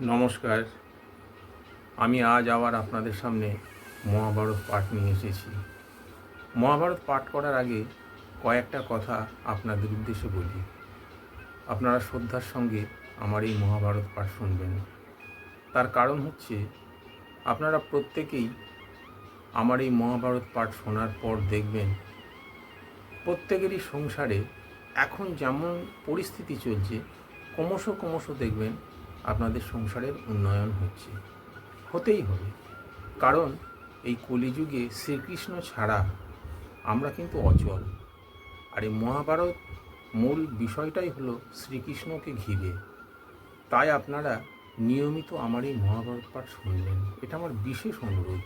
নমস্কার। আমি আজ আবার আপনাদের সামনে মহাভারত পাঠ নিয়ে এসেছি। মহাভারত পাঠ করার আগে কয়েকটা কথা আপনাদের উদ্দেশ্যে বলি। আপনারা শ্রদ্ধার সঙ্গে আমার এই মহাভারত পাঠ শুনবেন। তার কারণ হচ্ছে, আপনারা প্রত্যেকেই আমার এই মহাভারত পাঠ শোনার পর দেখবেন, প্রত্যেকেরই সংসারে এখন যেমন পরিস্থিতি চলছে, ক্রমশ ক্রমশ দেখবেন আপনাদের সংসারের উন্নয়ন হচ্ছে। হতেই হবে। কারণ এই কলিযুগে শ্রীকৃষ্ণ ছাড়া আমরা কিন্তু অচল। আর এই মহাভারত মূল বিষয়টাই হলো শ্রীকৃষ্ণকে ঘিরে। তাই আপনারা নিয়মিত আমার এই মহাভারত পাঠ শুনবেন। এটা আমার বিশেষ অনুরোধ।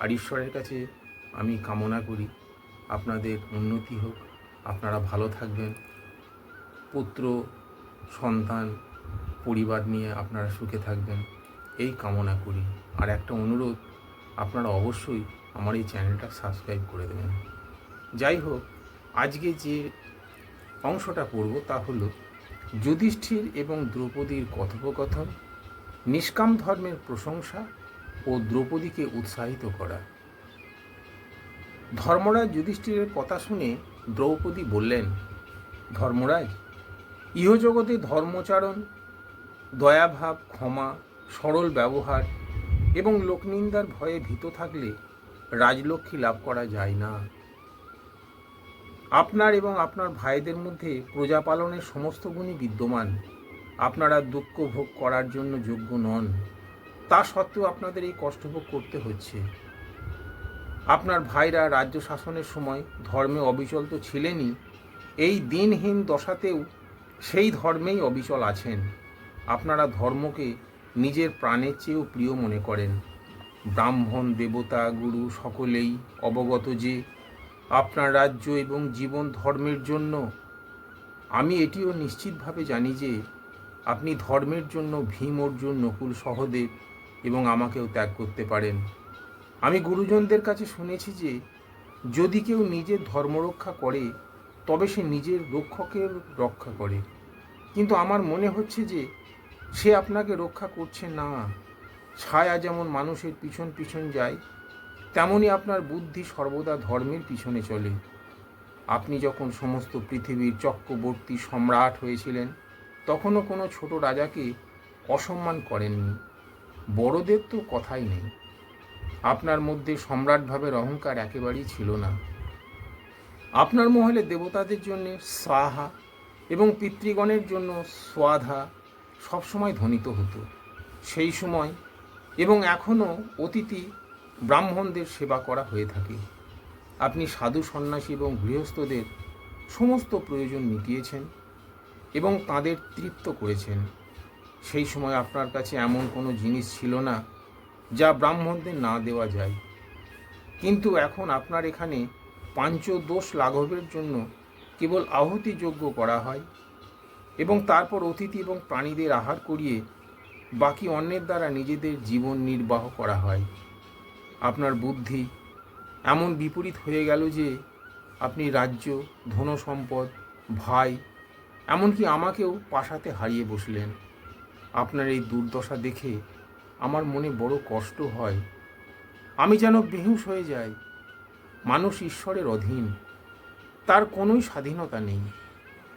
আর ঈশ্বরের কাছে আমি কামনা করি, আপনাদের উন্নতি হোক। আপনারা ভালো থাকবেন। পুত্র, সন্তান পরিবার নিয়ে আপনারা সুখে থাকবেন। এই কামনা করি। আর একটা অনুরোধ, আপনারা অবশ্যই আমার এই চ্যানেলটা সাবস্ক্রাইব করে দেবেন। যাই হোক, আজকে যে অংশটা পড়ব তা হলো যুধিষ্ঠির এবং দ্রৌপদীর কথোপকথন, নিষ্কাম ধর্মের প্রশংসা ও দ্রৌপদীকে উৎসাহিত করা। ধর্মরাজ যুধিষ্ঠিরের কথা শুনে দ্রৌপদী বললেন, ধর্মরাজ, ইহজগতে ধর্মচারণ দয়াভাব, ক্ষমা, সরল ব্যবহার এবং লোকনিন্দার ভয়ে ভীত থাকলে রাজলক্ষ্মী লাভ করা যায় না। আপনার এবং আপনার ভাইদের মধ্যে প্রজা পালনের সমস্ত গুণই বিদ্যমান। আপনারা দুঃখ ভোগ করার জন্য যোগ্য নন। তা সত্ত্বেও আপনাদের এই কষ্টভোগ করতে হচ্ছে। আপনার ভাইরা রাজ্য শাসনের সময় ধর্মে অবিচল তো ছিলেনই, এই দিনহীন দশাতেও সেই ধর্মেই অবিচল আছেন। আপনারা ধর্মকে নিজের প্রাণের চেয়েও প্রিয় মনে করেন। ব্রাহ্মণ, দেবতা, গুরু সকলেই অবগত যে আপনার রাজ্য এবং জীবন ধর্মের জন্য। আমি এটিও নিশ্চিতভাবে জানি যে আপনি ধর্মের জন্য ভীম, অর্জুন, নকুল, সহদেব এবং আমাকেও ত্যাগ করতে পারেন। আমি গুরুজনদের কাছে শুনেছি যে যদি কেউ নিজের ধর্ম রক্ষা করে, তবে সে নিজের রক্ষকের রক্ষা করে। কিন্তু আমার মনে হচ্ছে যে সে আপনাকে রক্ষা করছে না। ছায়া যেমন মানুষের পিছন পিছন যায় তেমনি আপনার বুদ্ধি সর্বদা ধর্মের পিছনে চলে। আপনি যখন সমস্ত পৃথিবীর চক্রবর্তী সম্রাট হয়েছিলেন, তখনও কোনো ছোট রাজাকে অসম্মান করেননি। বড়দের তো কথাই নেই। আপনার মধ্যে সম্রাট ভাবের অহংকার একেবারেই ছিল না। আপনার মহলে দেবতাদের জন্য সাহা এবং পিতৃগণের জন্য সোয়াধা সবসময় ধ্বনিত হতো। সেই সময় এবং এখনও অতিথি ব্রাহ্মণদের সেবা করা হয়ে থাকে। আপনি সাধু সন্ন্যাসী এবং গৃহস্থদের সমস্ত প্রয়োজন মিটিয়েছেন এবং তাদের তৃপ্ত করেছেন। সেই সময় আপনার কাছে এমন কোনো জিনিস ছিল না যা ব্রাহ্মণদের না দেওয়া যায়। কিন্তু এখন আপনার এখানে পাঞ্চদোষ লাঘবের জন্য কেবল আহুতি যোগ্য করা হয়। এবং তারপর অতিথি এবং প্রাণীদের আহার করিয়ে বাকি অন্যের দ্বারা নিজেদের জীবন নির্বাহ করা হয়। আপনার বুদ্ধি এমন বিপরীত হয়ে গেল যে আপনি রাজ্য, ধনসম্পদ, ভাই, এমনকি আমাকেও পাশাতে হারিয়ে বসলেন। আপনার এই দুর্দশা দেখে আমার মনে বড় কষ্ট হয়। আমি যেন বেহুশ হয়ে যাই। মানুষ ঈশ্বরের অধীন। তার কোনোই স্বাধীনতা নেই।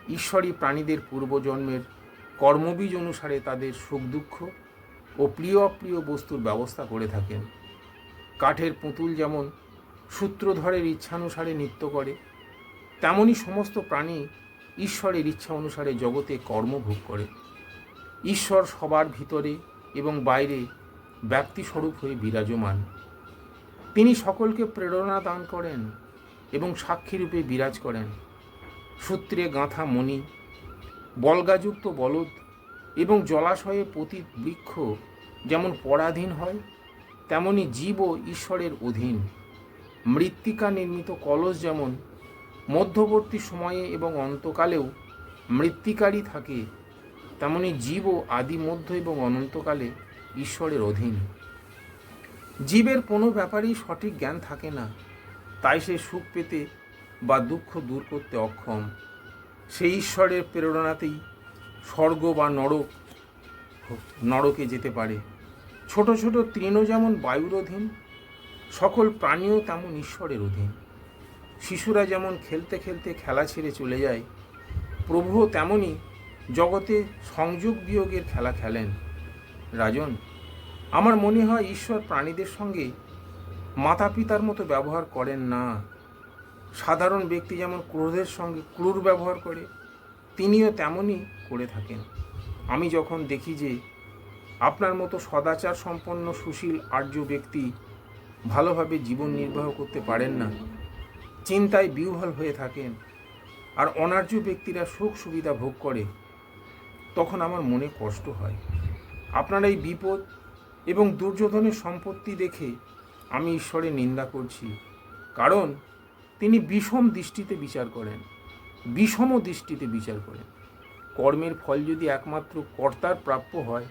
ঈশ্বরই প্রাণীদের পূর্বজন্মের কর্মবীজ অনুসারে তাদের সুখ দুঃখ ও প্রিয় অপ্রিয় বস্তুর ব্যবস্থা করে থাকেন। কাঠের পুতুল যেমন সূত্রধরের ইচ্ছানুসারে নৃত্য করে, তেমনি সমস্ত প্রাণী ঈশ্বরের ইচ্ছা অনুসারে জগতে কর্মভোগ করে। ঈশ্বর সবার ভিতরে এবং বাইরে ব্যক্তিস্বরূপ হয়ে বিরাজমান। তিনি সকলকে প্রেরণা দান করেন এবং সাক্ষীরূপে বিরাজ করেন। সূত্রে গাঁথা মণি, বলগাযুক্ত বলদ এবং জলাশয়ে পতি বৃক্ষ যেমন পরাধীন হয়, তেমনি জীবও ঈশ্বরের অধীন। মৃত্তিকা নির্মিত কলস যেমন মধ্যবর্তী সময়ে এবং অন্তকালেও মৃত্তিকারই থাকে, তেমনি জীবও আদি মধ্য এবং অনন্তকালে ঈশ্বরের অধীন। জীবের কোনো ব্যাপারেই সঠিক জ্ঞান থাকে না, তাই সে সুখ পেতে বা দুঃখ দূর করতে অক্ষম, সেই ঈশ্বরের প্রেরণাতেই স্বর্গ বা নরক, নরকে যেতে পারে। ছোট ছোট তৃণ যেমন বায়ুর অধীন, সকল প্রাণীও তেমন ঈশ্বরের অধীন। শিশুরা যেমন খেলতে খেলতে খেলা ছেড়ে চলে যায়, প্রভুও তেমনই জগতে সংযোগ বিয়োগের খেলা খেলেন। রাজন, আমার মনে হয় ঈশ্বর প্রাণীদের সঙ্গে মাতা পিতার মতো ব্যবহার করেন না। সাধারণ ব্যক্তি যেমন ক্রোধের সঙ্গে ক্রূর ব্যবহার করে, তিনিও তেমনই করে থাকেন। আমি যখন দেখি যে আপনার মতো সদাচার সম্পন্ন, সুশীল, আর্য ব্যক্তি ভালোভাবে জীবন নির্বাহ করতে পারেন না, চিন্তায় বিহ্বল হয়ে থাকেন আর অনার্য ব্যক্তিরা সুখ সুবিধা ভোগ করে, তখন আমার মনে কষ্ট হয়। আপনার এই বিপদ এবং দুর্যোধনের সম্পত্তি দেখে আমি ঈশ্বরের নিন্দা করছি। কারণ তিনি বিষম দৃষ্টিতে বিচার করেন, বিষম দৃষ্টিতে বিচার করেন। কর্মের ফল যদি একমাত্র কর্তার প্রাপ্য হয়,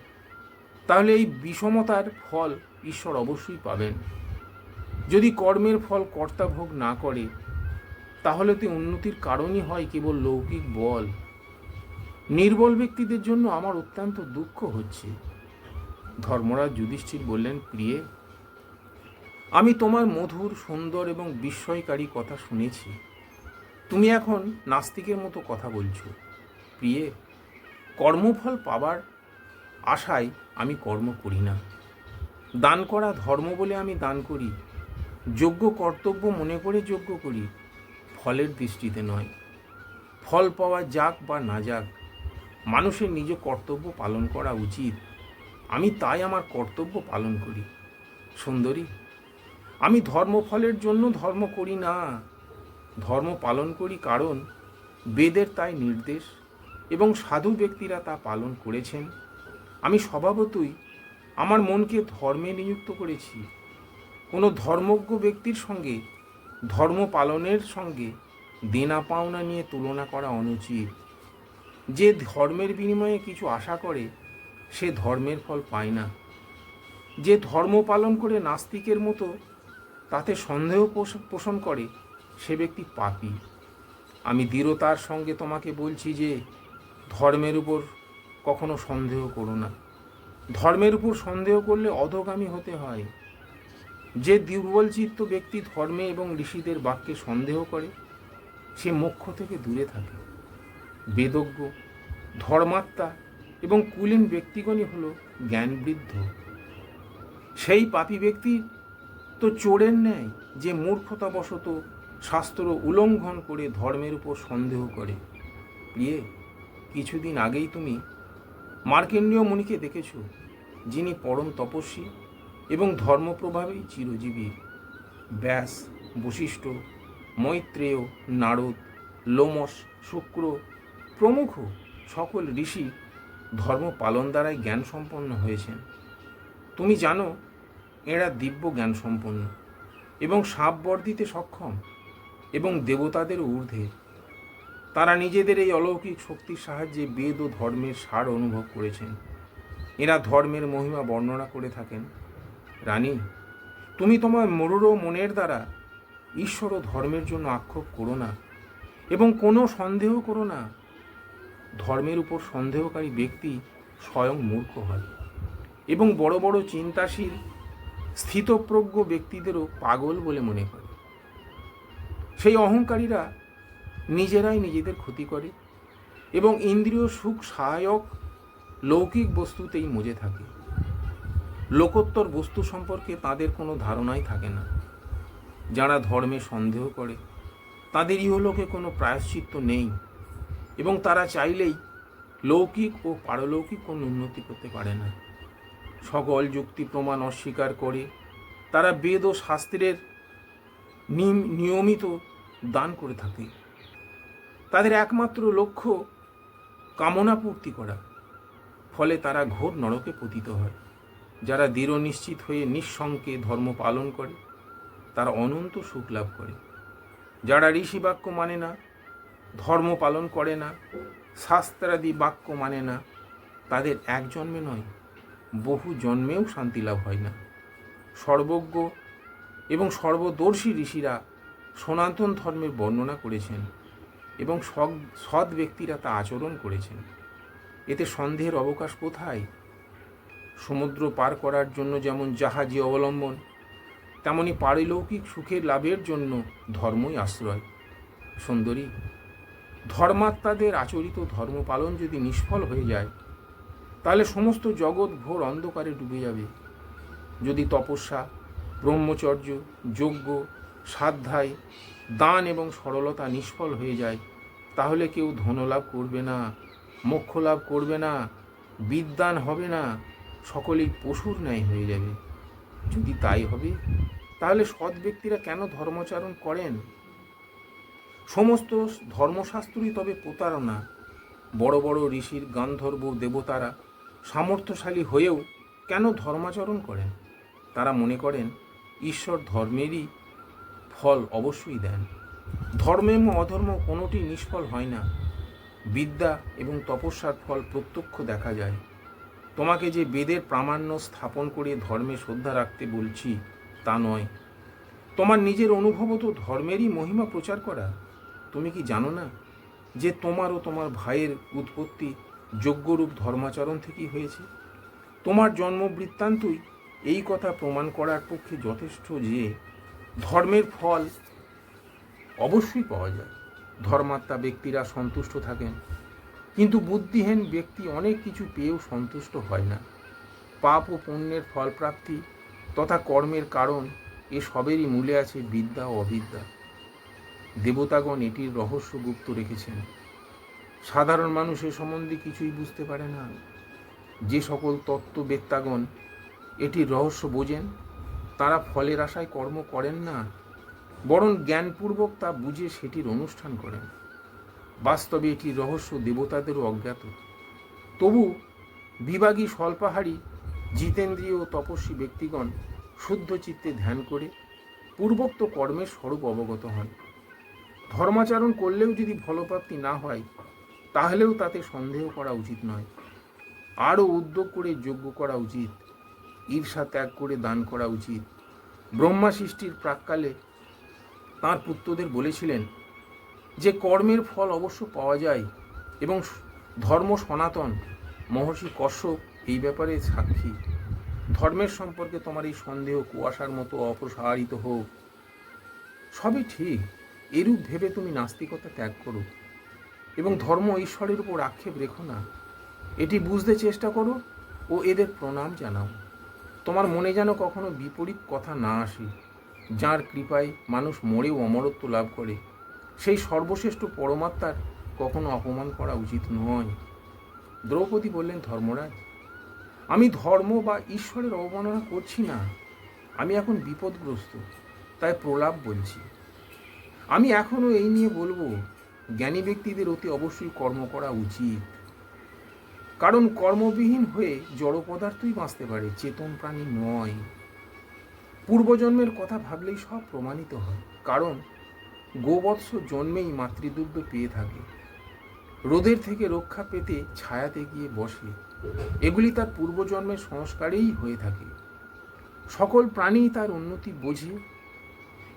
তাহলে এই বিষমতার ফল ঈশ্বর অবশ্যই পাবেন। যদি কর্মের ফল কর্তা ভোগ না করে, তাহলে তো উন্নতির কারণই হয় কেবল লৌকিক বল। নির্বল ব্যক্তিদের জন্য আমার অত্যন্ত দুঃখ হচ্ছে। ধর্মরাজ যুধিষ্ঠির বললেন, প্রিয়ে আমি তোমার মধুর, সুন্দর এবং বিস্ময়কারী কথা শুনেছি। তুমি এখন নাস্তিকের মতো কথা বলছো। প্রিয়ে, কর্মফল পাবার আশায় আমি কর্ম করি না। দান করা ধর্ম বলে আমি দান করি। যোগ্য কর্তব্য মনে করে যোগ্য করি। ফলের দৃষ্টিতে নয়। ফল পাওয়া যাক বা না যাক, মানুষের নিজ কর্তব্য পালন করা উচিত। আমি তাই আমার কর্তব্য পালন করি। সুন্দরী আমি ধর্মফলের জন্য ধর্ম করি না। ধর্ম পালন করি কারণ বেদের তাই নির্দেশ এবং সাধু ব্যক্তিরা তা পালন করেছেন। আমি স্বভাবতই আমার মনকে ধর্মে নিযুক্ত করেছি। কোনো ধর্মজ্ঞ ব্যক্তির সঙ্গে ধর্ম পালনের সঙ্গে দেনা পাওনা নিয়ে তুলনা করা অনুচিত। যে ধর্মের বিনিময়ে কিছু আশা করে, সে ধর্মের ফল পায় না। যে ধর্ম পালন করে নাস্তিকের মতো তাতে সন্দেহ পোষ- পোষণ করে সে ব্যক্তি পাপী। আমি দৃঢ়তার সঙ্গে তোমাকে বলছি যে, ধর্মের উপর কখনো সন্দেহ করো না। ধর্মের উপর সন্দেহ করলে অধগামী হতে হয়। যে দুর্বল চিত্ত ব্যক্তি ধর্মে এবং ঋষিদের বাক্যে সন্দেহ করে, সে মোক্ষ থেকে দূরে থাকে। বেদজ্ঞ, ধর্মাত্মা এবং কুলীন ব্যক্তিগণই হল জ্ঞানবৃদ্ধ। সেই পাপী ব্যক্তি তো চোরের ন্যায় যে মূর্খতাবশত শাস্ত্র উল্লঙ্ঘন করে ধর্মের উপর সন্দেহ করে। প্রিয়ে, কিছুদিন আগেই তুমি মার্কেন্ডীয় মুনিকে দেখেছ, যিনি পরম তপস্বী এবং ধর্মপ্রভাবেই চিরজীবী। ব্যাস, বশিষ্ঠ, মৈত্রেয়, নারদ লোমস শুক্র, প্রমুখ সকল ঋষি ধর্ম পালন দ্বারাই জ্ঞান সম্পন্ন হয়েছেন। তুমি জানো এরা দিব্য জ্ঞান সম্পন্ন এবং সাপ বর্ধিতে সক্ষম এবং দেবতাদের ঊর্ধ্বে। তারা নিজেদের এই অলৌকিক শক্তির সাহায্যে বেদ ও ধর্মের সার অনুভব করেছেন। এরা ধর্মের মহিমা বর্ণনা করে থাকেন। রানী, তুমি তোমার মরুর মনের দ্বারা ঈশ্বর ও ধর্মের জন্য আক্ষেপ করো না এবং কোনো সন্দেহ করো না। ধর্মের উপর সন্দেহকারী ব্যক্তি স্বয়ং মূর্খ হয় এবং বড় বড় চিন্তাশীল স্থিতপ্রজ্ঞ ব্যক্তিদেরও পাগল বলে মনে করে। সেই অহংকারীরা নিজেরাই নিজেদের ক্ষতি করে এবং ইন্দ্রিয় সুখ সহায়ক লৌকিক বস্তুতেই মজে থাকে। লোকোত্তর বস্তু সম্পর্কে তাদের কোনো ধারণাই থাকে না। যারা ধর্মে সন্দেহ করে, তাদের ইহলোকে কোনো প্রায়শ্চিত্ত নেই এবং তারা চাইলেই লৌকিক ও পারলৌকিক কোনো উন্নতি করতে পারে না। সকল যুক্তি প্রমাণ অস্বীকার করে। তারা বেদ ও শাস্ত্রের নিয়মিত দান করে থাকে। তাদের একমাত্র লক্ষ্য কামনা পূর্তি করা। ফলে তারা ঘোর নরকে পতিত হয়। যারা দৃঢ় নিশ্চিত হয়ে নিঃসংকে ধর্ম পালন করে, তারা অনন্ত সুখ লাভ করে। যারা ঋষি বাক্য মানে না, ধর্ম পালন করে না, শাস্ত্রাদি বাক্য মানে না, তাদের এক জন্মে নয় বহু জন্মেও শান্তি লাভ হয় না। সর্বজ্ঞ এবং সর্বদর্শী ঋষিরা সনাতন ধর্মের বর্ণনা করেছেন এবং সৎ ব্যক্তিরা তা আচরণ করেছেন। এতে সন্দেহের অবকাশ কোথায়? সমুদ্র পার করার জন্য যেমন জাহাজই অবলম্বন, তেমনি পারিলৌকিক সুখের লাভের জন্য ধর্মই আশ্রয়। সুন্দরী, ধর্মাত্মাদের আচরিত ধর্ম পালন যদি নিষ্ফল হয়ে যায় তাহলে সমস্ত জগৎ ঘোর অন্ধকারে ডুবে যাবে। যদি তপস্যা, ব্রহ্মচর্য, যজ্ঞ, সাধ্যায়, দান এবং সরলতা নিষ্ফল হয়ে যায়, তাহলে কেউ ধনলাভ করবে না মোক্ষ লাভ করবে না, বিদ্যান হবে না, সকলেই পশুর ন্যায় হয়ে যাবে। যদি তাই হবে, তাহলে সৎ ব্যক্তিরা কেন ধর্মাচরণ করেন? সমস্ত ধর্মশাস্ত্রই তবে প্রতারণা। বড় বড় ঋষির গান্ধর্ব দেবতারা সামর্থ্যশালী হয়েও কেন ধর্মাচরণ করেন? তারা মনে করেন, ঈশ্বর ধর্মেরই ফল অবশ্যই দেন। ধর্ম এবং অধর্ম কোনোটি নিষ্ফল হয় না। বিদ্যা এবং তপস্যার ফল প্রত্যক্ষ দেখা যায়। তোমাকে যে বেদের প্রামাণ্য স্থাপন করে ধর্মে শ্রদ্ধা রাখতে বলছি, তা নয়। তোমার নিজের অনুভব তো ধর্মেরই মহিমা প্রচার করা। তুমি কি জানো না যে তোমার ও তোমার ভাইয়ের উৎপত্তি যোগ্যরূপ ধর্মাচরণ থেকেই হয়েছে। তোমার জন্ম বৃত্তান্তই এই কথা প্রমাণ করার পক্ষে যথেষ্ট যে ধর্মের ফল অবশ্যই পাওয়া যায়। ধর্মাত্মা ব্যক্তিরা সন্তুষ্ট থাকেন। কিন্তু বুদ্ধিহীন ব্যক্তি অনেক কিছু পেয়েও সন্তুষ্ট হয় না। পাপ ও পুণ্যের ফলপ্রাপ্তি তথা কর্মের কারণ এ সবেরই মূলে আছে বিদ্যা ও অবিদ্যা। দেবতাগণ এটির রহস্য গুপ্ত রেখেছেন। সাধারণ মানুষ এ সম্বন্ধে কিছুই বুঝতে পারে না। যে সকল তত্ত্ববেত্তাগণ এটির রহস্য বোঝেন, তারা ফলের আশায় কর্ম করেন না, বরং জ্ঞানপূর্বক তা বুঝে সেটির অনুষ্ঠান করেন। বাস্তবে এটির রহস্য দেবতাদেরও অজ্ঞাত। তবু বিভাগী স্বল্পাহারী জিতেন্দ্রীয় তপস্বী ব্যক্তিগণ শুদ্ধ চিত্তে ধ্যান করে পূর্বোক্ত কর্মের স্বরূপ অবগত হন। ধর্মাচরণ করলেও যদি ফলপ্রাপ্তি না হয় তাহলেও তাতে সন্দেহ করা উচিত নয়। আরও উদ্যোগ করে যোগ্য করা উচিত, ঈর্ষা ত্যাগ করে দান করা উচিত। ব্রহ্মা সৃষ্টির প্রাককালে তাঁর পুত্রদের বলেছিলেন যে, কর্মের ফল অবশ্য পাওয়া যায় এবং ধর্ম সনাতন। মহর্ষি কশ্যপ এই ব্যাপারে সাক্ষী। ধর্মের সম্পর্কে তোমার এই সন্দেহ কুয়াশার মতো অপসারিত হোক। সবই ঠিক, এরূপ ভেবে তুমি নাস্তিকতা ত্যাগ করো। এবং ধর্ম ঈশ্বরের উপর আক্ষেপ রেখো না। এটি বুঝতে চেষ্টা করো ও এদের প্রণাম জানাও। তোমার মনে যেন কখনো বিপরীত কথা না আসে, যার কৃপায় মানুষ মরেও অমরত্ব লাভ করে। সেই সর্বশ্রেষ্ঠ পরমাত্মার কখনো অপমান করা উচিত নয়। দ্রৌপদী বললেন, ধর্মরাজ, আমি ধর্ম বা ঈশ্বরের অবমাননা করছি না। আমি এখন বিপদগ্রস্ত, তাই প্রলাপ বলছি। আমি এখনও এই নিয়ে বলব জ্ঞানী ব্যক্তিদের অতি অবশ্যই কর্ম করা উচিত। কারণ কর্মবিহীন হয়ে জড় পদার্থই বাঁচতে পারে, চেতন প্রাণী নয়। পূর্বজন্মের কথা ভাবলেই সব প্রমাণিত হয়। কারণ গোবৎস জন্মেই মাতৃদুগ্ধ পেয়ে থাকে। রোদের থেকে রক্ষা পেতে ছায়াতে গিয়ে বসে। এগুলি তার পূর্বজন্মের সংস্কারেই হয়ে থাকে। সকল প্রাণী তার উন্নতি বোঝে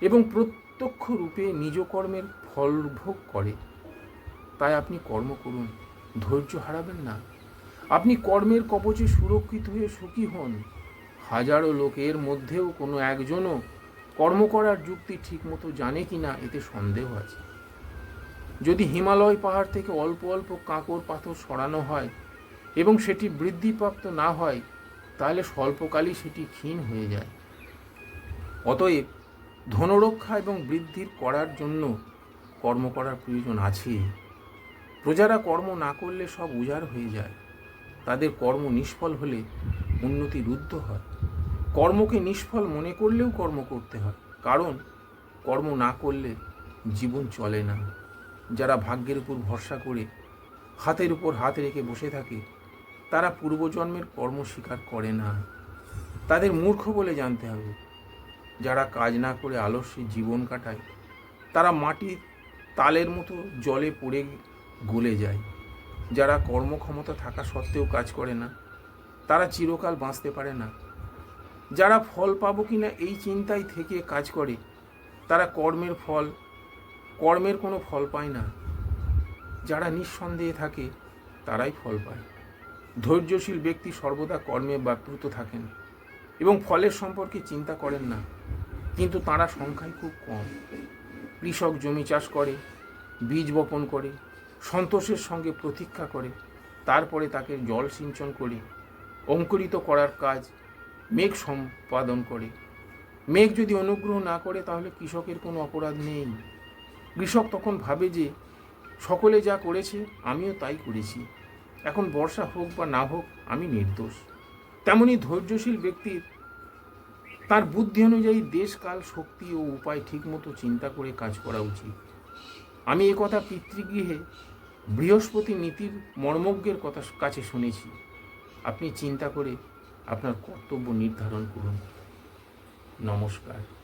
এবং প্রত্যক্ষ রূপে নিজ কর্মের ফল ভোগ করে, তাই আপনি কর্ম করুন, ধৈর্য হারাবেন না। আপনি কর্মের কবচে সুরক্ষিত হয়ে সুখী হন। হাজারো লোকের মধ্যেও কোনো একজনও কর্ম করার যুক্তি ঠিকমতো জানে কি না, এতে সন্দেহ আছে। যদি হিমালয় পাহাড় থেকে অল্প অল্প কাঁকর পাথর সরানো হয় এবং সেটি বৃদ্ধিপ্রাপ্ত না হয়, তাহলে স্বল্পকালই সেটি ক্ষীণ হয়ে যায়। অতএব ধনরক্ষা এবং বৃদ্ধির করার জন্য কর্ম করার প্রয়োজন আছে প্রজারা কর্ম না করলে সব উজাড় হয়ে যায়। তাদের কর্ম নিষ্ফল হলে উন্নতি রুদ্ধ হয়। কর্মকে নিষ্ফল মনে করলেও কর্ম করতে হয়, কারণ কর্ম না করলে জীবন চলে না। যারা ভাগ্যের উপর ভরসা করে, হাতের উপর হাত রেখে বসে থাকে, তারা পূর্বজন্মের কর্ম স্বীকার করে না। তাদের মূর্খ বলে জানতে হবে। যারা কাজ না করে আলস্যে জীবন কাটায়, তারা মাটির তালের মতো জলে পড়ে গলে যায়। যারা কর্মক্ষমতা থাকা সত্ত্বেও কাজ করে না, তারা চিরকাল বাঁচতে পারে না। যারা ফল পাবো কি না এই চিন্তায় থেকে কাজ করে, তারা কর্মের ফল, কর্মের কোনো ফল পায় না। যারা নিঃসন্দেহে থাকে, তারাই ফল পায়। ধৈর্যশীল ব্যক্তি সর্বদা কর্মে ব্যাপৃত থাকেন এবং ফলের সম্পর্কে চিন্তা করেন না, কিন্তু তারা সংখ্যায় খুব কম। কৃষক জমি চাষ করে, বীজ বপন করে, সন্তোষের সঙ্গে প্রতীক্ষা করে, তারপরে তাকে জল সিঞ্চন করে, অঙ্কুরিত করার কাজ মেঘ সম্পাদন করে। মেঘ যদি অনুগ্রহ না করে তাহলে কৃষকের কোনো অপরাধ নেই। কৃষক তখন ভাবে যে, সকলে যা করেছে আমিও তাই করেছি। এখন বর্ষা হোক বা না হোক, আমি নির্দোষ। তেমনি ধৈর্যশীল ব্যক্তির তার বুদ্ধি অনুযায়ী দেশকাল শক্তি ও উপায় ঠিকমতো চিন্তা করে কাজ করা উচিত। আমি এ কথা পিতৃগৃহে বৃহস্পতি নীতির মর্মজ্ঞের কথা কাছে শুনেছি। আপনি চিন্তা করে আপনার কর্তব্য নির্ধারণ করুন। নমস্কার।